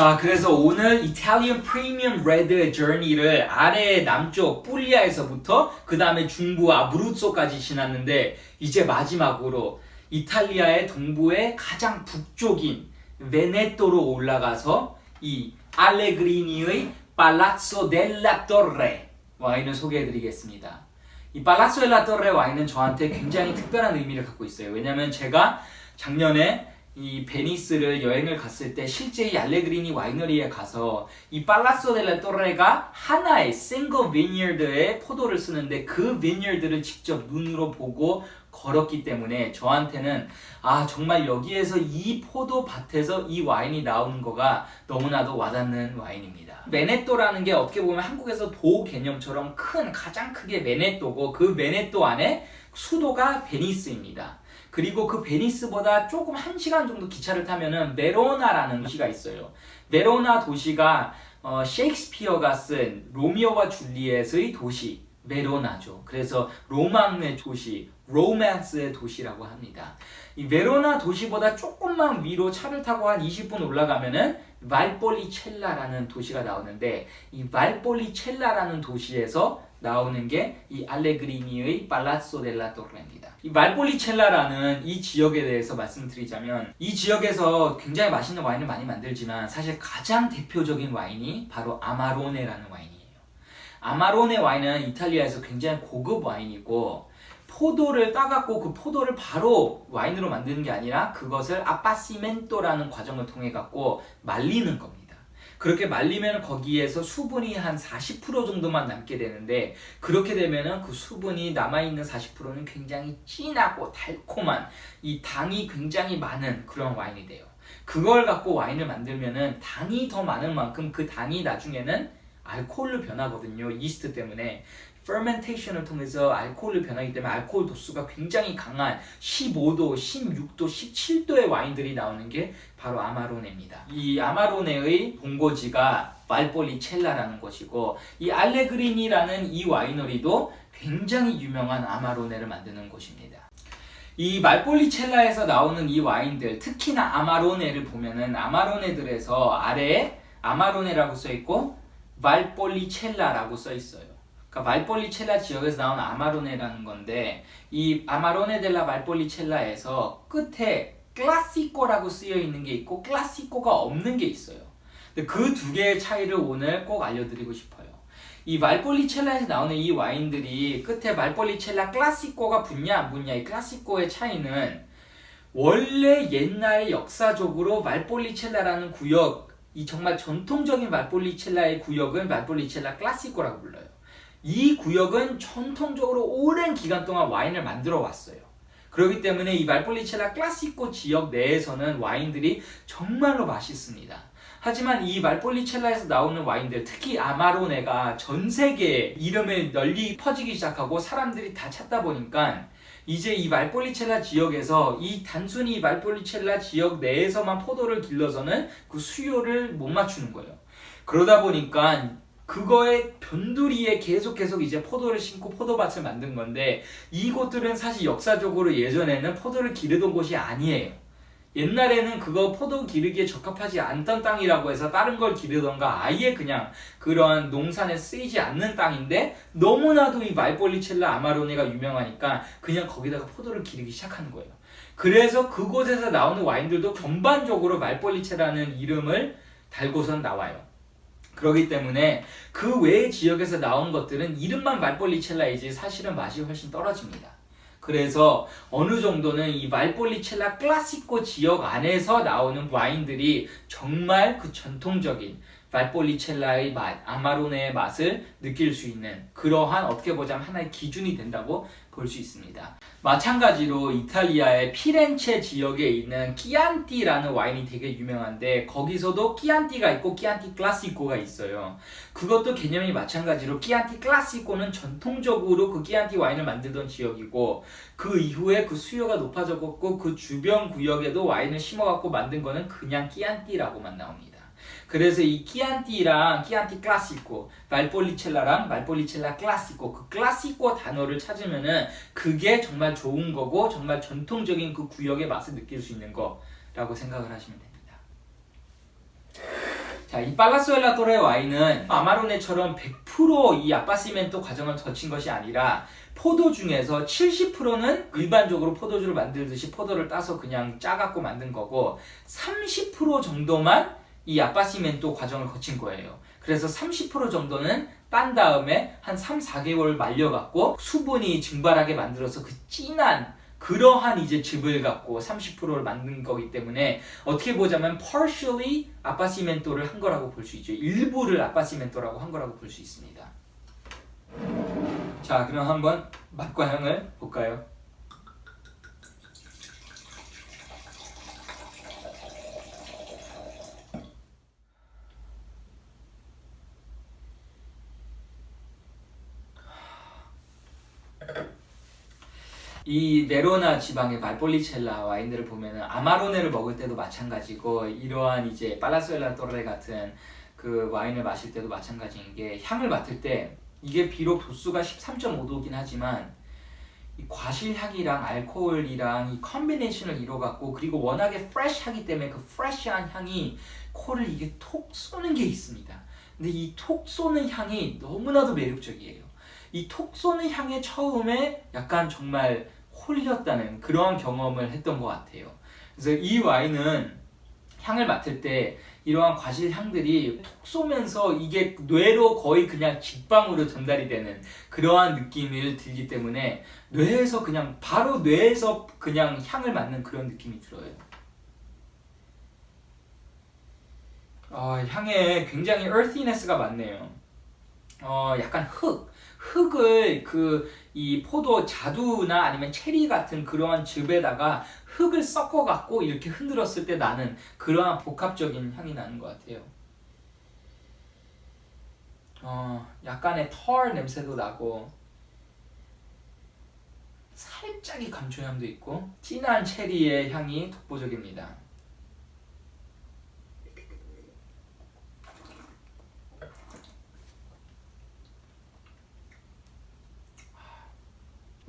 자, 그래서 오늘 이탈리안 프리미엄 레드 저니를 아래 남쪽 뿔리아에서부터 그 다음에 중부 아브루츠까지 지났는데 이제 마지막으로 이탈리아의 동부의 가장 북쪽인 베네토로 올라가서 이 알레그리니의 팔라조 델라 토레 와인을 소개해드리겠습니다. 이 팔라조 델라 토레 와인은 저한테 굉장히 특별한 의미를 갖고 있어요. 왜냐하면 제가 작년에 이 베니스를 여행을 갔을 때 실제 이 알레그리니 와이너리에 가서 이 팔라소 델라 토레가 하나의 싱글 비니어드에 포도를 쓰는데 그 비니어드를 직접 눈으로 보고 걸었기 때문에 저한테는 아 정말 여기에서 이 포도 밭에서 이 와인이 나오는 거가 너무나도 와닿는 와인입니다. 메네토라는 게 어떻게 보면 한국에서 도 개념처럼 큰 가장 크게 메네토고 그 메네토 안에 수도가 베니스입니다. 그리고 그 베니스보다 조금 한 시간 정도 기차를 타면은 메로나라는 도시가 있어요. 메로나 도시가 어, 셰익스피어가 쓴 로미오와 줄리엣의 도시 메로나죠. 그래서 로망의 도시, 로맨스의 도시라고 합니다. 이 메로나 도시보다 조금만 위로 차를 타고 한 20분 올라가면은 말폴리첼라라는 도시가 나오는데 이 말폴리첼라라는 도시에서 나오는 게 이 알레그리니의 팔라소 델라 토레입니다. 이 말폴리첼라라는 이 지역에 대해서 말씀드리자면 이 지역에서 굉장히 맛있는 와인을 많이 만들지만 사실 가장 대표적인 와인이 바로 아마로네라는 와인이에요. 아마로네 와인은 이탈리아에서 굉장히 고급 와인이고 포도를 따갖고 그 포도를 바로 와인으로 만드는 게 아니라 그것을 아파시멘토라는 과정을 통해 갖고 말리는 겁니다. 그렇게 말리면 거기에서 수분이 한 40% 정도만 남게 되는데 그렇게 되면은 그 수분이 남아있는 40%는 굉장히 진하고 달콤한 이 당이 굉장히 많은 그런 와인이 돼요. 그걸 갖고 와인을 만들면은 당이 더 많은 만큼 그 당이 나중에는 알코올로 변하거든요. 이스트 때문에. fermentation을 통해서 알코올로 변하기 때문에 알코올 도수가 굉장히 강한 15도, 16도, 17도의 와인들이 나오는 게 바로 아마로네입니다. 이 아마로네의 본고지가 말폴리첼라라는 곳이고 이 알레그리니라는 이 와이너리도 굉장히 유명한 아마로네를 만드는 곳입니다. 이 말폴리첼라에서 나오는 이 와인들, 특히나 아마로네를 보면은 아마로네들에서 아래에 아마로네라고 써 있고 말폴리첼라라고 써 있어요. 그러니까 말폴리첼라 지역에서 나온 아마로네라는 건데 이 아마로네 델라 말폴리첼라에서 끝에 클라시코라고 쓰여 있는 게 있고 클라시코가 없는 게 있어요. 그두 개의 차이를 오늘 꼭 알려드리고 싶어요. 이 말폴리첼라에서 나오는 이 와인들이 끝에 말폴리첼라 클라시코가 붙냐 안 붙냐 이 클라시코의 차이는 원래 옛날에 역사적으로 말폴리첼라라는 구역 이 정말 전통적인 말폴리첼라의 구역은 말폴리첼라 클라시코라고 불러요. 이 구역은 전통적으로 오랜 기간 동안 와인을 만들어 왔어요. 그렇기 때문에 이 말폴리첼라 클라시코 지역 내에서는 와인들이 정말로 맛있습니다. 하지만 이 말폴리첼라에서 나오는 와인들, 특히 아마로네가 전 세계에 이름을 널리 퍼지기 시작하고 사람들이 다 찾다 보니까 이제 이 말폴리첼라 지역에서 이 단순히 말폴리첼라 지역 내에서만 포도를 길러서는 그 수요를 못 맞추는 거예요. 그러다 보니까 그거의 변두리에 계속 계속 이제 포도를 심고 포도밭을 만든 건데 이곳들은 사실 역사적으로 예전에는 포도를 기르던 곳이 아니에요. 옛날에는 그거 포도 기르기에 적합하지 않던 땅이라고 해서 다른 걸 기르던가 아예 그냥 그런 농산에 쓰이지 않는 땅인데 너무나도 이 말폴리첼라 아마로네가 유명하니까 그냥 거기다가 포도를 기르기 시작하는 거예요. 그래서 그곳에서 나오는 와인들도 전반적으로 말폴리체라는 이름을 달고선 나와요. 그렇기 때문에 그 외의 지역에서 나온 것들은 이름만 말폴리첼라이지 사실은 맛이 훨씬 떨어집니다. 그래서 어느 정도는 이 말폴리첼라 클라시코 지역 안에서 나오는 와인들이 정말 그 전통적인 말폴리첼라의 맛, 아마로네의 맛을 느낄 수 있는 그러한 어떻게 보자면 하나의 기준이 된다고 볼 수 있습니다. 마찬가지로 이탈리아의 피렌체 지역에 있는 끼안티라는 와인이 되게 유명한데 거기서도 끼안티가 있고 끼안티 클라시코가 있어요. 그것도 개념이 마찬가지로 끼안티 클라시코는 전통적으로 그 끼안티 와인을 만들던 지역이고 그 이후에 그 수요가 높아졌고 그 주변 구역에도 와인을 심어갖고 만든 거는 그냥 끼안티라고만 나옵니다. 그래서 이 키안티랑 키안티 클라시코, 말폴리첼라랑 말폴리첼라 클라시코 그 클라시코 단어를 찾으면은 그게 정말 좋은 거고 정말 전통적인 그 구역의 맛을 느낄 수 있는 거라고 생각을 하시면 됩니다. 자, 이 또레 와인은 아마로네처럼 100%이 아빠시멘토 과정을 거친 것이 아니라 포도 중에서 70%는 일반적으로 포도주를 만들듯이 포도를 따서 그냥 짜갖고 만든 거고 30% 정도만 이 아빠시멘토 과정을 거친 거예요. 그래서 30% 정도는 딴 다음에 한 3, 4개월 말려갖고 수분이 증발하게 만들어서 그 진한 그러한 이제 즙을 갖고 30%를 만든 거기 때문에 어떻게 보자면 partially 아빠시멘토를 한 거라고 볼 수 있죠. 일부를 아빠시멘토라고 한 거라고 볼 수 있습니다. 자, 그럼 한번 맛과 향을 볼까요? 이 메로나 지방의 말폴리첼라 와인들을 보면은 아마로네를 먹을 때도 마찬가지고 이러한 이제 팔라소엘라 또레 같은 그 와인을 마실 때도 마찬가지인 게 향을 맡을 때 이게 비록 도수가 13.5도긴 하지만 이 과실향이랑 알코올이랑 이 컨비네이션을 이뤄갖고 그리고 워낙에 프레시하기 때문에 그 프레시한 향이 코를 이게 톡 쏘는 게 있습니다. 근데 이 톡 쏘는 향이 너무나도 매력적이에요. 이 톡 쏘는 향에 처음에 약간 정말 홀렸다는 그러한 경험을 했던 것 같아요. 그래서 이 와인은 향을 맡을 때 이러한 과실 향들이 톡 쏘면서 이게 뇌로 거의 그냥 직방으로 전달이 되는 그러한 느낌을 들기 때문에 뇌에서 그냥 바로 뇌에서 그냥 향을 맡는 그런 느낌이 들어요. 어, 향에 굉장히 earthiness가 많네요. 어, 약간 흙, 흙을 그 이 포도 자두나 아니면 체리 같은 그러한 즙에다가 흙을 섞어 갖고 이렇게 흔들었을 때 나는 그러한 복합적인 향이 나는 것 같아요. 어, 약간의 털 냄새도 나고 살짝의 감초향도 있고 진한 체리의 향이 독보적입니다.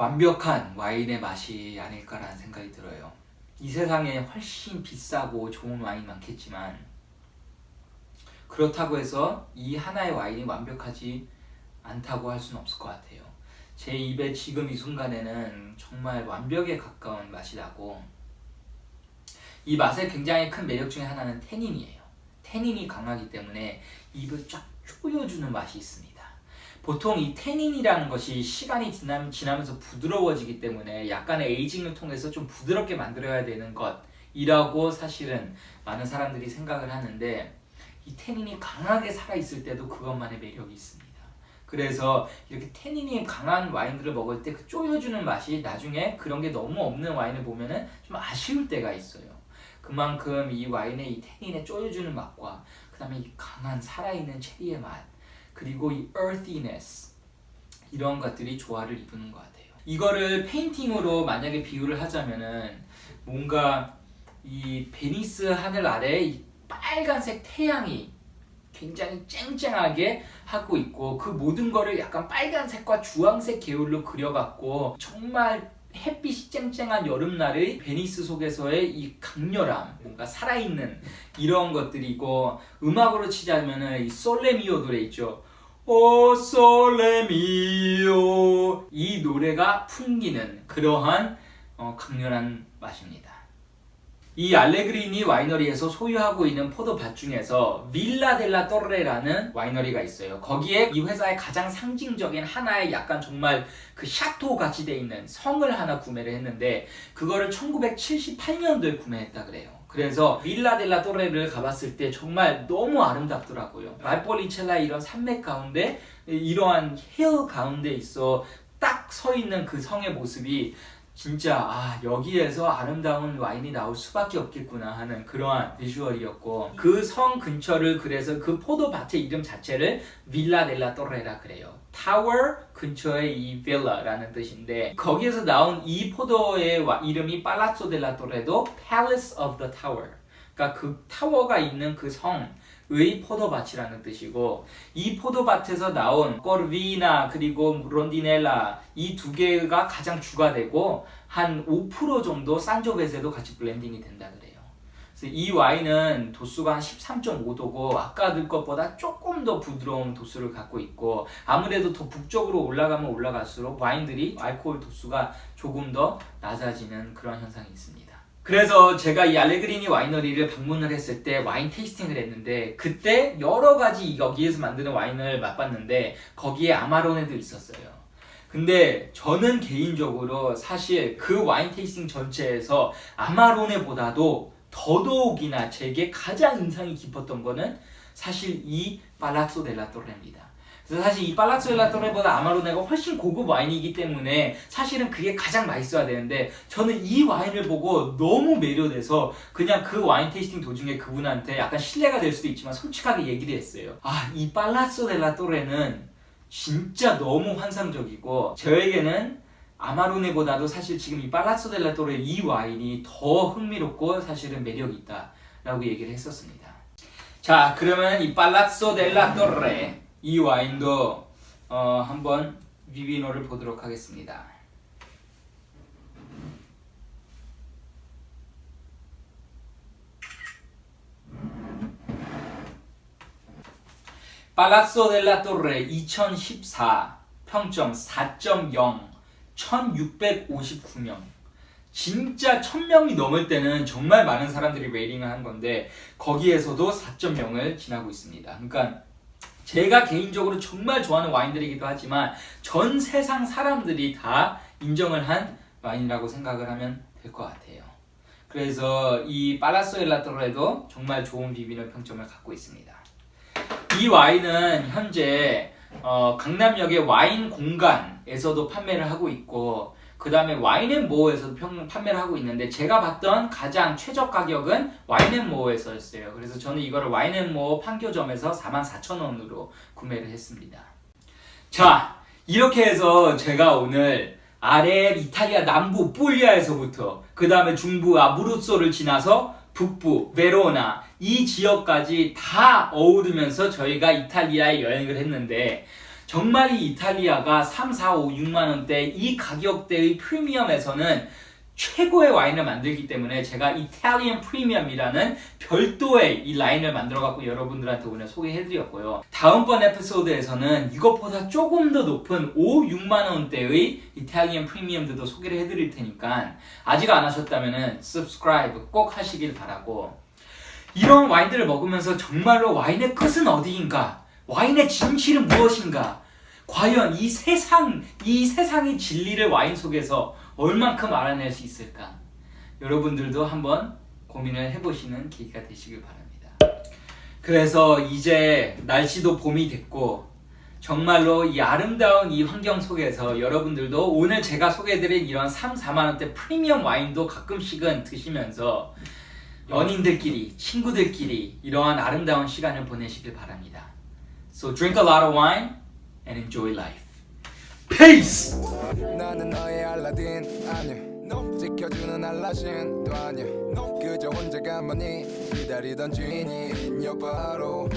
완벽한 와인의 맛이 아닐까라는 생각이 들어요. 이 세상에 훨씬 비싸고 좋은 와인 많겠지만 그렇다고 해서 이 하나의 와인이 완벽하지 않다고 할 수는 없을 것 같아요. 제 입에 지금 이 순간에는 정말 완벽에 가까운 맛이 나고 이 맛의 굉장히 큰 매력 중에 하나는 태닌이에요. 태닌이 강하기 때문에 입을 쫙 조여주는 맛이 있습니다. 보통 이 태닌이라는 것이 시간이 지남, 지나면서 부드러워지기 때문에 약간의 에이징을 통해서 좀 부드럽게 만들어야 되는 것이라고 사실은 많은 사람들이 생각을 하는데 이 태닌이 강하게 살아있을 때도 그것만의 매력이 있습니다. 그래서 이렇게 태닌이 강한 와인들을 먹을 때 그 쪼여주는 맛이 나중에 그런 게 너무 없는 와인을 보면은 좀 아쉬울 때가 있어요. 그만큼 이 와인의 이 태닌의 쪼여주는 맛과 그 다음에 이 강한 살아있는 체리의 맛 그리고 이 earthiness 이런 것들이 조화를 이루는 것 같아요. 이거를 페인팅으로 만약에 비유를 하자면은 뭔가 이 베니스 하늘 아래 이 빨간색 태양이 굉장히 쨍쨍하게 하고 있고 그 모든 거를 약간 빨간색과 주황색 계열로 그려갖고 정말 햇빛이 쨍쨍한 여름날의 베니스 속에서의 이 강렬함, 뭔가 살아있는 이런 것들이고 음악으로 치자면은 이 솔레미오 노래 있죠. 오 솔레미오 이 노래가 풍기는 그러한 어, 강렬한 맛입니다. 이 알레그리니 와이너리에서 소유하고 있는 포도밭 중에서 빌라 델라 또레라는 와이너리가 있어요. 거기에 이 회사의 가장 상징적인 하나의 약간 정말 그 샤토 같이 돼 있는 성을 하나 구매를 했는데 그거를 1978년도에 구매했다 그래요. 그래서 빌라 델라 또레를 가봤을 때 정말 너무 아름답더라고요. 말폴리첼라 이런 산맥 가운데 이러한 힐 가운데 있어 딱 서 있는 그 성의 모습이 진짜 아 여기에서 아름다운 와인이 나올 수밖에 없겠구나 하는 그러한 비주얼이었고 그 성 근처를 그래서 그 포도밭의 이름 자체를 빌라 델라 또레라 그래요. 타워 근처에 이 빌라라는 뜻인데 거기에서 나온 이 포도의 와- 이름이 팔라조 델라 또레도 Palace of the Tower. 그러니까 그 타워가 있는 그 성의 포도밭이라는 뜻이고 이 포도밭에서 나온 꼬르비나 그리고 론디넬라 이 두 개가 가장 주가 되고 한 5% 정도 산조베세도 같이 블렌딩이 된다 그래요. 이 와인은 도수가 한 13.5도고 아까 것보다 조금 더 부드러운 도수를 갖고 있고 아무래도 더 북쪽으로 올라가면 올라갈수록 와인들이 알코올 도수가 조금 더 낮아지는 그런 현상이 있습니다. 그래서 제가 이 알레그리니 와이너리를 방문을 했을 때 와인 테이스팅을 했는데 그때 여러 가지 여기에서 만드는 와인을 맛봤는데 거기에 아마로네도 있었어요. 근데 저는 개인적으로 사실 그 와인 테이스팅 전체에서 아마로네보다도 더더욱이나 제게 가장 인상이 깊었던 거는 사실 이 팔라조 델라 토레입니다. 그래서 사실 이 팔라조 델라 토레보다 아마로네가 훨씬 고급 와인이기 때문에 사실은 그게 가장 맛있어야 되는데 저는 이 와인을 보고 너무 매료돼서 그냥 그 와인 테이스팅 도중에 그분한테 약간 신뢰가 될 수도 있지만 솔직하게 얘기를 했어요. 아, 이 팔라조 델라 토레는 진짜 너무 환상적이고 저에게는 아마로네보다도 사실 지금 이 팔라소 델라 토레 이 와인이 더 흥미롭고 사실은 매력이 있다 라고 얘기를 했었습니다. 자, 그러면 이 팔라소 델라 토레 이 와인도 어, 한번 비비노를 보도록 하겠습니다. 팔라소 델라 토레 2014 평점 4.0 1659명 진짜 1000명이 넘을 때는 정말 많은 사람들이 레이팅을 한 건데 거기에서도 4.0을 지나고 있습니다. 그러니까 제가 개인적으로 정말 좋아하는 와인들이기도 하지만 전 세상 사람들이 다 인정을 한 와인이라고 생각을 하면 될 것 같아요. 그래서 이 팔라소엘라토레도 정말 좋은 비비노 평점을 갖고 있습니다. 이 와인은 현재 어, 강남역의 와인 공간에서도 판매를 하고 있고 그 다음에 와인앤모어에서도 평- 판매를 하고 있는데 제가 봤던 가장 최저 가격은 와인앤모어에서였어요. 그래서 저는 이거를 와인앤모어 판교점에서 44,000원으로 구매를 했습니다. 자 이렇게 해서 제가 오늘 아래 이탈리아 남부 뿔리아에서부터 그 다음에 중부 아브루소를 지나서 북부 베로나 이 지역까지 다 어우르면서 저희가 이탈리아에 여행을 했는데 정말 이 이탈리아가 3, 4, 5, 6만 원대 이 가격대의 프리미엄에서는 최고의 와인을 만들기 때문에 제가 이탈리안 프리미엄이라는 별도의 이 라인을 만들어 갖고 여러분들한테 오늘 소개해 드렸고요. 다음번 에피소드에서는 이것보다 조금 더 높은 5, 6만 원대의 이탈리안 프리미엄들도 소개를 해 드릴 테니까 아직 안 하셨다면은 subscribe 꼭 하시길 바라고 이런 와인들을 먹으면서 정말로 와인의 끝은 어디인가? 와인의 진실은 무엇인가? 과연 이 세상, 이 세상의 진리를 와인 속에서 얼만큼 알아낼 수 있을까? 여러분들도 한번 고민을 해보시는 계기가 되시길 바랍니다. 그래서 이제 날씨도 봄이 됐고, 정말로 이 아름다운 이 환경 속에서 여러분들도 오늘 제가 소개해드린 이런 3, 4만원대 프리미엄 와인도 가끔씩은 드시면서 연인들끼리, 친구들끼리 이러한 아름다운 시간을 보내시길 바랍니다. So drink a lot of wine and enjoy life. Peace! 나는 너의 알라딘 아니야 지켜주는 알라신도 아니야 그저 혼자 가만히 기다리던 주인이 여 바로